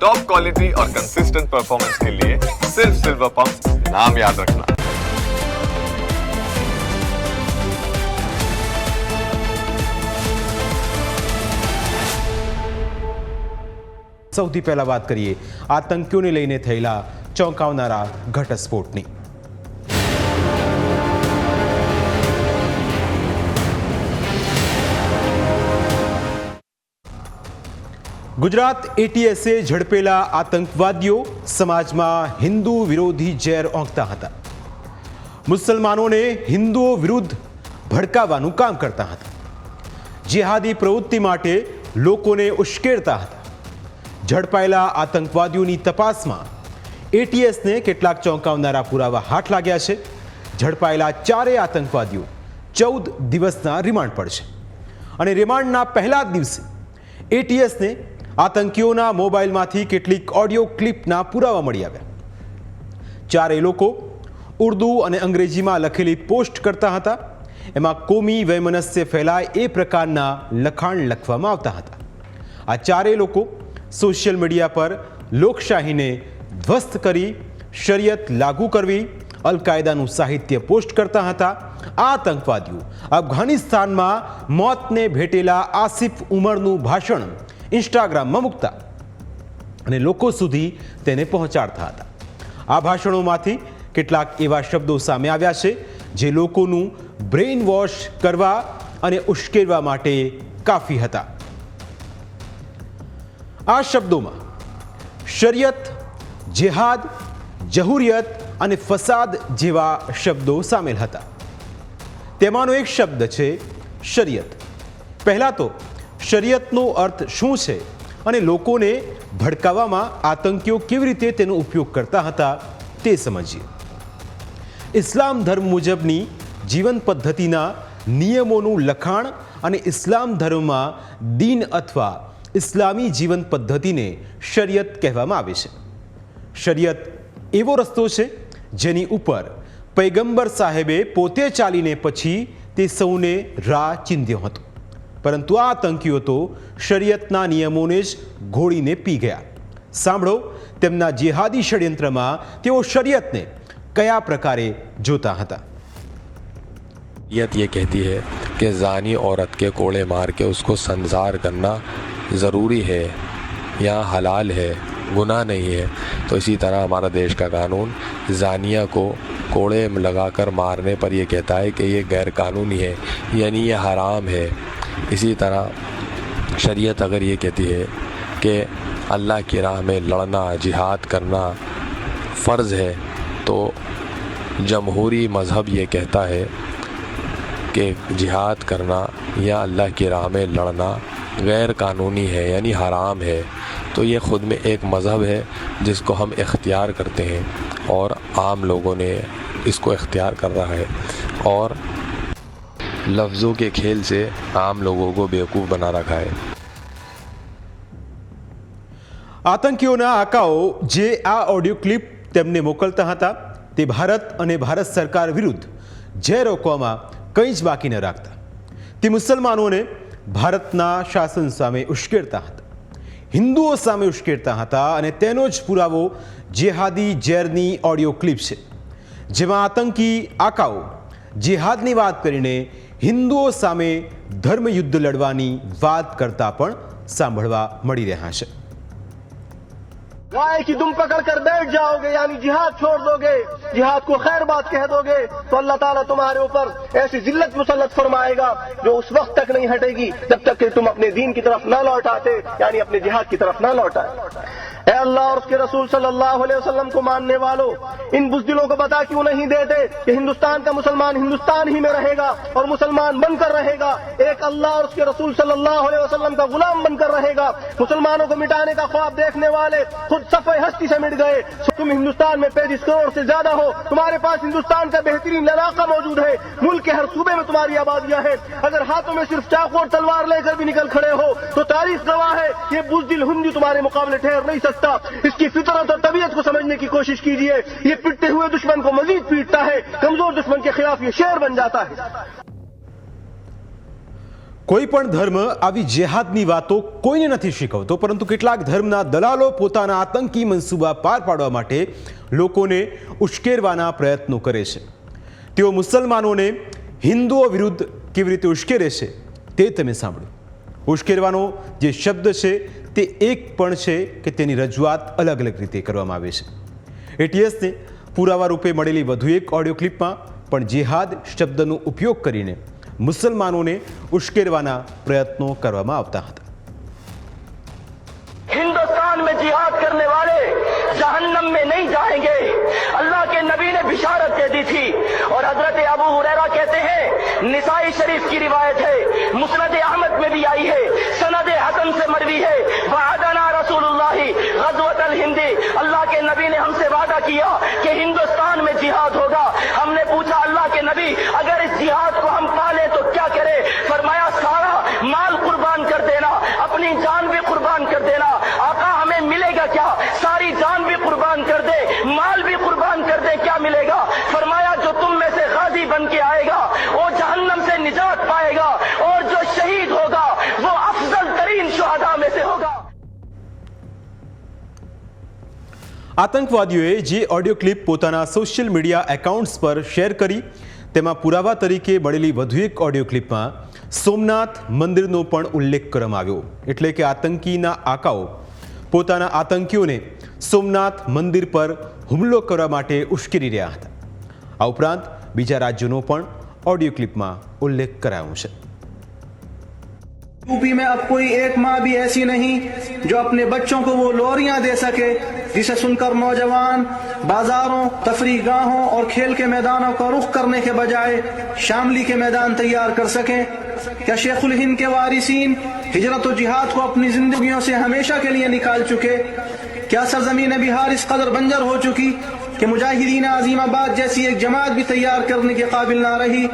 top quality और consistent performance के लिए सिर्फ सिल्वर पंप नाम याद रखना સૌથી પહેલા વાત કરીએ આતંકીઓને લઈને થયેલા ચોંકાવનારા ઘટસ્ફોટની ગુજરાત એટીએસે ઝડપેલા આતંકવાદીઓ સમાજમાં હિન્દુ વિરોધી ઝેર ઓંકતા હતા મુસલમાનોને હિન્દુઓ વિરુદ્ધ ભડકાવાનું કામ કરતા હતા જેહાદી પ્રવૃત્તિ માટે લોકોને ઉશ્કેરતા હતા ઝડપાયેલા આતંકવાદીઓની તપાસમાં એટીએસને કેટલાક ચોંકાવનારા પુરાવા હાથ લાગ્યા છે ઝડપાયેલા ચારેય આતંકવાદીઓ ચૌદ દિવસના રિમાન્ડ પર છે અને રિમાન્ડના પહેલા જ દિવસે એટીએસને આતંકીઓના મોબાઈલમાંથી કેટલીક ઓડિયો ક્લિપના પુરાવા મળી આવ્યા ચારે લોકો ઉર્દુ અને અંગ્રેજીમાં લખેલી પોસ્ટ કરતા હતા એમાં કોમી વૈમનસ્ય ફેલાય એ પ્રકારના લખાણ લખવામાં આવતા હતા આ ચારે લોકો સોશિયલ મીડિયા પર લોકશાહીને ધ્વસ્ત કરી શરિયત લાગુ કરવી અલકાયદાનું સાહિત્ય પોસ્ટ કરતા હતા આતંકવાદીઓ અફઘાનિસ્તાનમાં મોતને ભેટેલા આસિફ ઉમરનું ભાષણ ઇન્સ્ટાગ્રામમાં મૂકતા અને લોકો સુધી તેને પહોંચાડતા હતા આ ભાષણોમાંથી કેટલાક એવા શબ્દો સામે આવ્યા છે જે લોકોનું બ્રેઇન વોશ કરવા અને ઉશ્કેરવા માટે કાફી હતા આ શબ્દોમાં શરિયત જેહાદ જહુરિયત અને ફસાદ જેવા શબ્દો સામેલ હતા તેમાંનો એક શબ્દ છે શરિયત પહેલાં તો શરિયતનો અર્થ શું છે અને લોકોને ભડકાવવામાં આતંકીઓ કેવી રીતે તેનો ઉપયોગ કરતા હતા તે સમજીએ ઇસ્લામ ધર્મ મુજબની જીવન પદ્ધતિના નિયમોનું લખાણ અને ઇસ્લામ ધર્મમાં દીન અથવા ઇસ્લામી જીવન પદ્ધતિને શરિયત કહેવામાં આવે છે શરિયત એવો રસ્તો છે જેની ઉપર પૈગંબર સાહેબે પોતે ચાલીને પછી તે સૌને રાહ ચિંધ્યો હતો પરંતુ आतंकी तो शरियत नियमों ने घोड़ी ने पी गया સાંભળો जिहादी षड्यंत्र में शरियत ने કયા પ્રકારે જોતા હતા ये कहती है कि जानी औरत के कोड़े मार के उसको संसार करना ज़रूरी है यहाँ हलाल है गुनाह नहीं है तो इसी तरह हमारा देश का कानून जानिया को कोड़े लगाकर मारने पर यह कहता है कि ये गैर कानूनी है यानी ये हराम है इसी तरह शरीयत अगर ये कहती है कि अल्लाह की राह में लड़ना जिहाद करना फ़र्ज़ है तो जमहूरी मज़हब ये कहता है कि जिहाद करना या अल्लाह की राह में लड़ना गैर कानूनी है यानी हराम है तो ये ख़ुद में एक मज़हब है जिसको हम इख्तियार करते हैं और आम लोगों ने इसको इख्तियार कर रहा है और लफ्ज़ों के खेल से आम लोगों को बेवकूफ़ बना रखा है આતંકીઓના આકાઓ જે આ ઓડિયો ક્લિપ તેમને મોકલતા હતા તે ભારત અને ભારત સરકાર વિરુદ્ધ જે રોકવામાં કંઈ જ બાકી ન રાખતા તે મુસલમાનોને ભારતના શાસન સામે ઉશ્કેરતા હતા હિન્દુઓ સામે ઉશ્કેરતા હતા અને તેનો જ પુરાવો જેહાદી ઝેરની ઓડિયો ક્લિપ છે જેમાં આતંકી આકાઓ જેહાદની વાત કરીને હિન્દુઓ धर्म युद्ध લડવાની વાત કરતા પણ સાંભળવા મળી રહ્યા છે गाय की तुम पकड़ कर बैठ जाओगे यानी जिहाद छोड़ दोगे जिहाद को खैर बात कह दोगे तो अल्लाह ताला तुम्हारे ऊपर ऐसी जिल्लत मुसलत फरमाएगा जो उस वक्त तक नहीं हटेगी जब तक कि तुम अपने दीन की तरफ ना लौटाते यानी अपने जिहाद की तरफ ना लौट आते ए अल्लाह और उसके रसूल सल्लल्लाहु अलैहि वसल्लम को मानने वालों इन बुजदिलों को बता क्यों नहीं देते कि हिंदुस्तान का मुसलमान हिंदुस्तान ही में रहेगा और मुसलमान बनकर रहेगा एक अल्लाह और उसके रसूल सल्लल्लाहु अलैहि वसल्लम का गुलाम बनकर रहेगा मुसलमानों को मिटाने का ख्वाब देखने वाले खुद सफे हस्ती से मिट गए तुम हिंदुस्तान में पैंतीस करोड़ से ज्यादा हो तुम्हारे पास हिंदुस्तान का बेहतरीन इलाका मौजूद है मुल्क के हर सूबे में तुम्हारी आबादियां हैं अगर हाथों में सिर्फ चाकू और तलवार लेकर भी निकल खड़े हो तो तारीफ गवाह है ये बुजदिल हिंदी तुम्हारे मुकाबले ठहर नहीं सकते اس کی فطرت اور طبیعت کو سمجھنے کی کوشش کیجئے یہ پیٹتے ہوئے دشمن کو مزید پیٹتا ہے کمزور دشمن کے خلاف یہ شیر بن جاتا ہے کوئیપણ ধর্ম આવી জিহાદની વાતો કોઈને નથી શીખવતો પરંતુ કેટલાક ધર્મના દલાલો પોતાના આતંકી મંસુબા પાર પાડવા માટે લોકોને ઉશ્કેરવાનો પ્રયત્ન કરે છે તેઓ મુसलमानોને હિન્દુઓ વિરુદ્ધ કેવી રીતે ઉશ્કેરે છે તે તમે સાંભળો ઉશ્કેરવાનો જે શબ્દ છે તે એક પણ છે કે તેની રજવાત અલગ અલગ રીતે કરવામાં આવે છે એટીએસ થી પુરાવા રૂપે મળેલી વધુ એક ઓડિયો ક્લિપમાં પણ jihad શબ્દનો ઉપયોગ કરીને મુસ્લમાનોને ઉશ્કેરવાના પ્રયત્નો કરવામાં આવતા હતા હિન્દુસ્તાન મે jihad કરને વાલે જહન્નમ મે નહીં જાયંગે અલ્લાહ કે નબીને બિશારત દે દી થી ઓર Hazrat Abu Huraira કહેતે હે નિસાઈ શરીફ કી રવાયત હે મુસનદ अहमद મે ભી આઈ હે આતંકવાદીઓએ જે ઓડિયો ક્લિપ પોતાના સોશિયલ મીડિયા એકાઉન્ટ્સ પર શેર કરી તેમાં પુરાવા તરીકે મળેલી વધુ એક ઓડિયો ક્લિપમાં સોમનાથ મંદિરનો પણ ઉલ્લેખ કરવામાં આવ્યો એટલે કે આતંકીના આકાઓ પોતાના આતંકીઓને સોમનાથ મંદિર પર હુમલો કરવા માટે ઉશ્કેરી રહ્યા હતા આ ઉપરાંત બીજા રાજ્યોનો પણ ઓડિયો ક્લિપમાં ઉલ્લેખ કરાયો છે यूपी में अब कोई एक माँ भी ऐसी नहीं जो अपने बच्चों को वो लोरियां दे सके जिसे सुनकर नौजवान बाजारों तफरी गाहों और खेल के मैदानों का रुख करने के बजाय शामली के मैदान तैयार कर सके क्या शेखुल हिंद के वारिसन हिजरत जिहाद को अपनी जिंदगी से हमेशा के लिए निकाल चुके क्या सरजमीन बिहार इस कदर बंजर हो चुकी कि मुजाहिदीन आजीमाबाद जैसी एक जमात भी तैयार करने के काबिल ना रही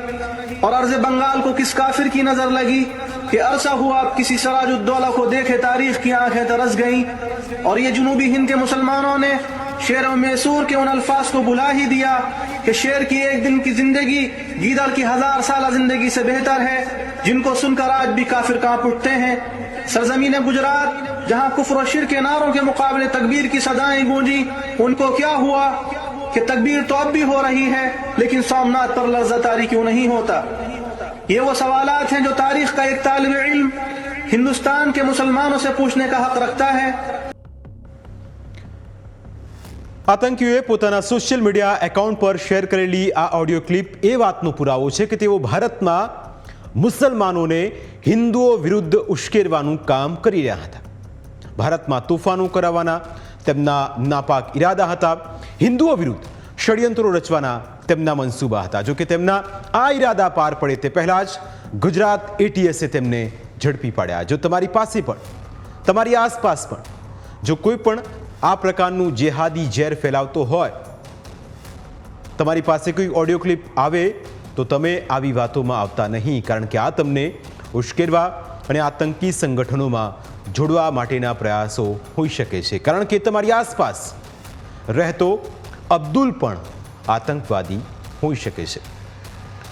और अर्ज बंगाल को किस काफिर की नजर लगी कि अरसा हुआ आप किसी सराजुद्दौला को देखे तारीख की आंखें तरस गईं और ये जुनूबी हिंद के मुसलमानों ने शेर और मैसूर के उन अल्फाज को बुला ही दिया कि शेर की एक दिन की जिंदगी गीदर की हजार साल जिंदगी से बेहतर है जिनको सुनकर आज भी काफिर कांप उठते हैं सरजमीन गुजरात जहाँ कुफर शिर के नारों के मुकाबले तकबीर की सदाएं गूंजी उनको क्या हुआ कि तकबीर तो अब भी हो रही है लेकिन सोमनाथ पर लर्जा तारी क्यों नहीं होता ये वो सवाल हैं जो तारीख का एक तालब इल्म हिंदुस्तान के मुसलमानों से पूछने का हक रखता है આતંકીઓએ પોતાના સોશિયલ મીડિયા એકાઉન્ટ પર શેર કરેલી આ ઓડિયો ક્લિપ એ વાતનો પુરાવો છે કે તેઓ ભારતમાં મુસલમાનોને હિન્દુઓ વિરુદ્ધ ઉશ્કેરવાનું કામ કરી રહ્યા હતા ભારતમાં તોફાનો કરાવવાના તેમના નાપાક ઈરાદા હતા હિન્દુઓ વિરુદ્ધ ષડયંત્રો રચવાના તેમના મનસૂબા હતા જોકે તેમના આ ઈરાદા પાર પડે તે પહેલાં જ ગુજરાત એટીએસે તેમને ઝડપી પાડ્યા જો તમારી પાસે પણ તમારી આસપાસ પણ જો કોઈ પણ આ પ્રકારનું જેહાદી ઝેર ફેલાવતો હોય તમારી પાસે કોઈ ઓડિયો ક્લિપ આવે તો તમે આવી વાતોમાં આવતા નહીં કારણ કે આ તમને ઉશ્કેરવા અને આતંકી સંગઠનોમાં જોડવા માટેના પ્રયાસો હોઈ શકે છે કારણ કે તમારી આસપાસ રહેતો અબ્દુલ પણ આતંકવાદી હોઈ શકે છે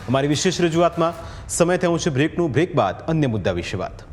અમારી વિશેષ રજૂઆતમાં સમય થયો છે બ્રેકનું બ્રેક બાદ અન્ય મુદ્દા વિશે વાત